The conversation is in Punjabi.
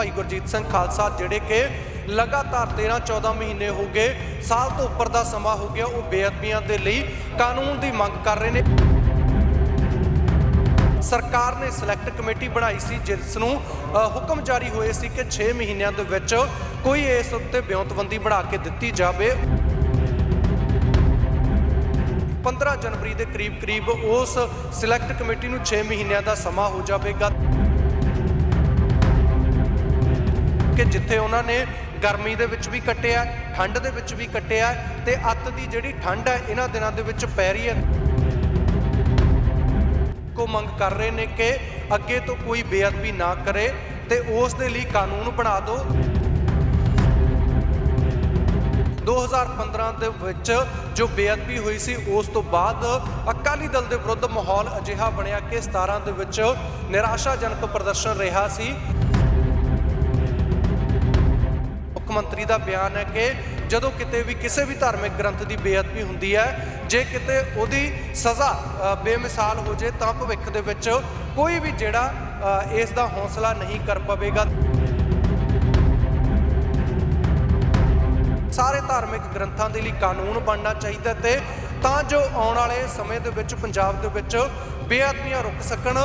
ਭਾਈ ਗੁਰਜੀਤ ਸਿੰਘ ਖਾਲਸਾ, ਜਿਹੜੇ ਕਿ ਲਗਾਤਾਰ 13 14 ਮਹੀਨੇ ਹੋ ਗਏ, ਸਾਲ ਤੋਂ ਉੱਪਰ ਦਾ ਸਮਾਂ ਹੋ ਗਿਆ, ਉਹ ਬੇਅਦਬੀਆਂ ਦੇ ਲਈ ਕਾਨੂੰਨ ਦੀ ਮੰਗ ਕਰ ਰਹੇ ਨੇ। ਸਰਕਾਰ ਨੇ ਸਿਲੈਕਟ ਕਮੇਟੀ ਬਣਾਈ ਸੀ, ਜਿਸ ਨੂੰ ਹੁਕਮ ਜਾਰੀ ਹੋਏ ਸੀ ਕਿ 6 ਮਹੀਨਿਆਂ ਦੇ ਵਿੱਚ ਕੋਈ ਇਸ ਉੱਤੇ ਬਿਉਂਤਬੰਦੀ ਬਣਾ ਕੇ ਦਿੱਤੀ ਜਾਵੇ। 15 ਜਨਵਰੀ ਦੇ ਕਰੀਬ ਕਰੀਬ ਉਸ ਸਿਲੈਕਟ ਕਮੇਟੀ ਨੂੰ 6 ਮਹੀਨਿਆਂ ਦਾ ਸਮਾਂ ਹੋ ਜਾਵੇਗਾ। ਜਿੱਥੇ ਉਹਨਾਂ ਨੇ ਗਰਮੀ ਦੇ ਵਿੱਚ ਵੀ ਕੱਟਿਆ, ਠੰਡ ਦੇ ਵਿੱਚ ਵੀ ਕੱਟਿਆ ਤੇ ਅੱਤ ਦੀ ਜਿਹੜੀ ਠੰਡ ਹੈ ਇਹਨਾਂ ਦਿਨਾਂ ਦੇ ਵਿੱਚ ਪੈ ਰਹੀ ਹੈ। ਕੋ ਮੰਗ ਕਰ ਰਹੇ ਨੇ ਕਿ ਅੱਗੇ ਤੋਂ ਕੋਈ ਬੇਅਦਬੀ ਨਾ ਕਰੇ ਤੇ ਉਸ ਦੇ ਲਈ ਕਾਨੂੰਨ ਬਣਾ ਦਿਓ 2015 ਦੇ ਵਿੱਚ ਜੋ ਬੇਅਦਬੀ ਹੋਈ ਸੀ, ਉਸ ਤੋਂ ਬਾਅਦ ਅਕਾਲੀ ਦਲ ਦੇ ਵਿਰੁੱਧ ਮਾਹੌਲ ਅਜਿਹਾ ਬਣਿਆ ਕਿ 17 ਦੇ ਵਿੱਚ ਨਿਰਾਸ਼ਾਜਨਕ ਪ੍ਰਦਰਸ਼ਨ ਰਿਹਾ ਸੀ। ਮੁੱਖ ਮੰਤਰੀ ਦਾ ਬਿਆਨ ਹੈ ਕਿ ਜਦੋਂ ਕਿਤੇ ਵੀ ਕਿਸੇ ਵੀ ਧਾਰਮਿਕ ਗ੍ਰੰਥ ਦੀ ਬੇਅਦਬੀ ਹੁੰਦੀ ਹੈ ਜੇ ਕਿਤੇ ਉਹਦੀ ਸਜ਼ਾ ਬੇਮਿਸਾਲ ਹੋ ਜੇ ਤਾਂ ਭਵਿੱਖ ਦੇ ਵਿੱਚ ਕੋਈ ਵੀ ਜਿਹੜਾ ਅ, ਇਸ ਦਾ ਹੌਸਲਾ ਨਹੀਂ ਕਰ ਪਵੇਗਾ। ਸਾਰੇ ਧਾਰਮਿਕ ਗ੍ਰੰਥਾਂ ਦੇ ਲਈ ਕਾਨੂੰਨ ਬਣਨਾ ਚਾਹੀਦਾ ਤੇ ਤਾਂ ਜੋ ਆਉਣ ਵਾਲੇ ਸਮੇਂ ਦੇ ਵਿੱਚ ਪੰਜਾਬ ਦੇ ਵਿੱਚ ਬੇਅਦਬੀਆਂ ਰੁਕ ਸਕਣ।